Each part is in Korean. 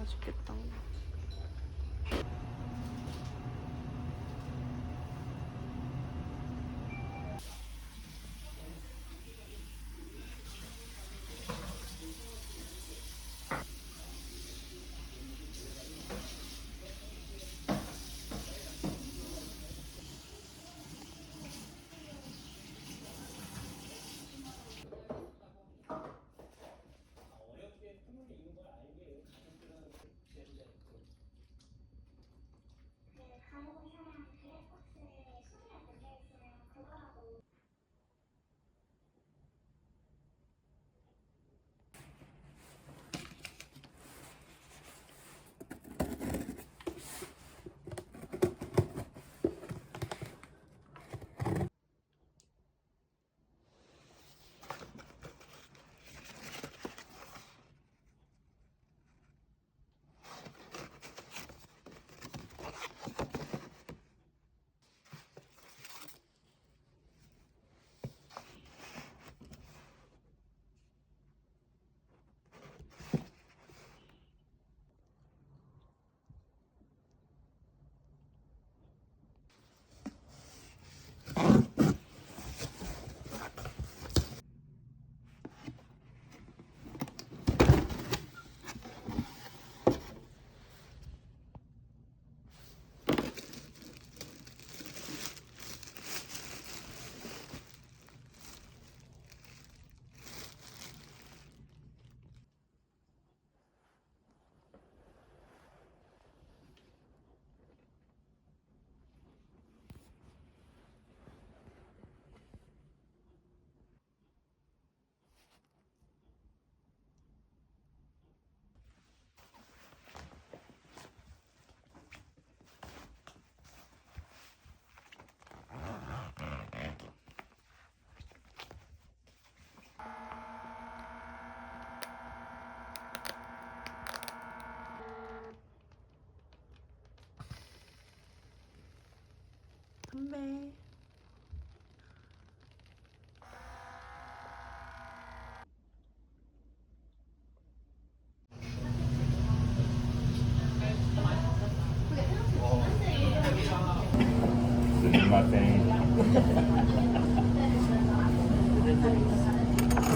맛있겠다. 선배.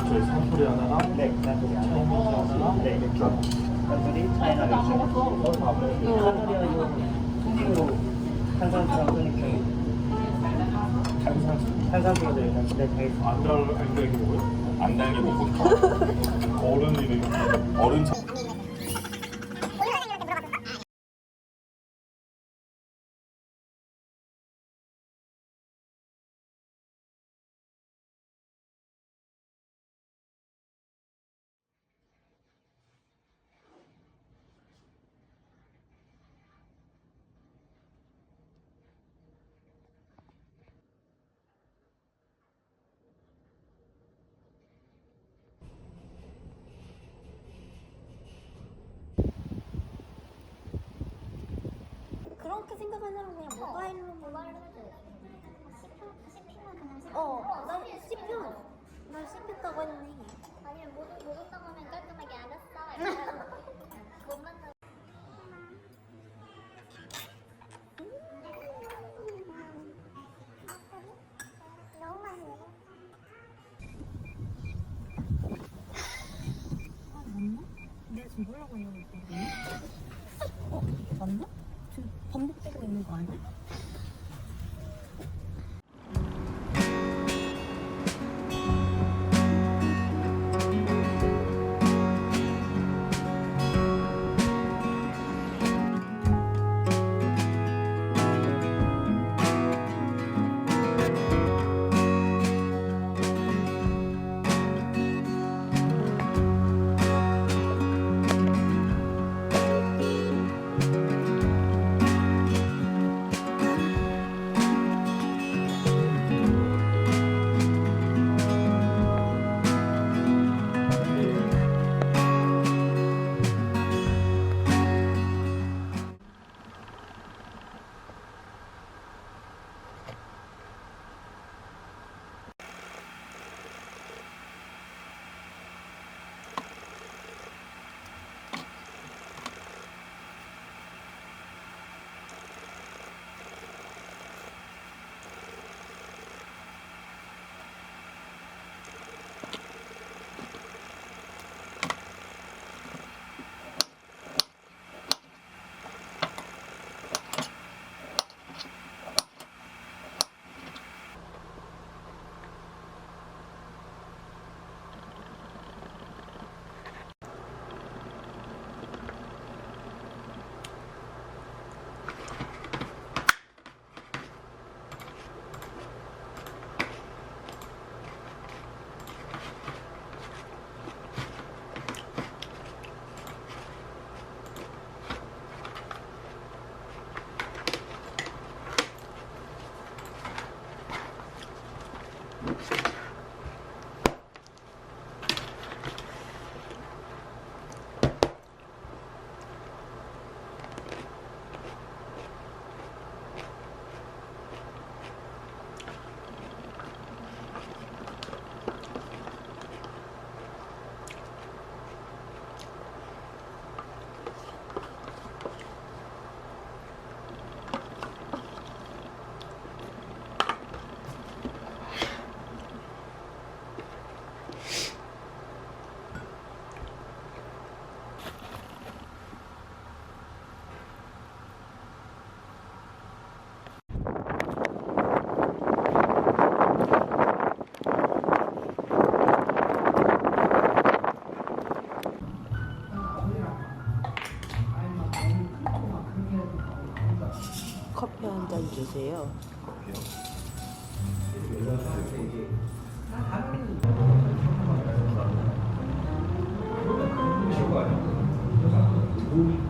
저희 산소리 하나랑 네, 하나. 네, 차이나 토닉 탄산 들어있는데 되게 안 달, 안 달게 먹어요? 안 달게 먹고 어른이 어른 차 그렇게 생각하는 사람 그냥 모바일로 모바일로 해도 씹히면 그냥 씹혀. 어, 난 씹혀. 난 씹혔다고 했네 아니면 못, 못 온다고 하면 깔끔하게 알았어. 이러고 못 만나. 너무 많이 먹어 내가 지금 뭐라고 있는 거야? 어? 맞나? 지금 반복 커피 한 잔 주세요. 개인적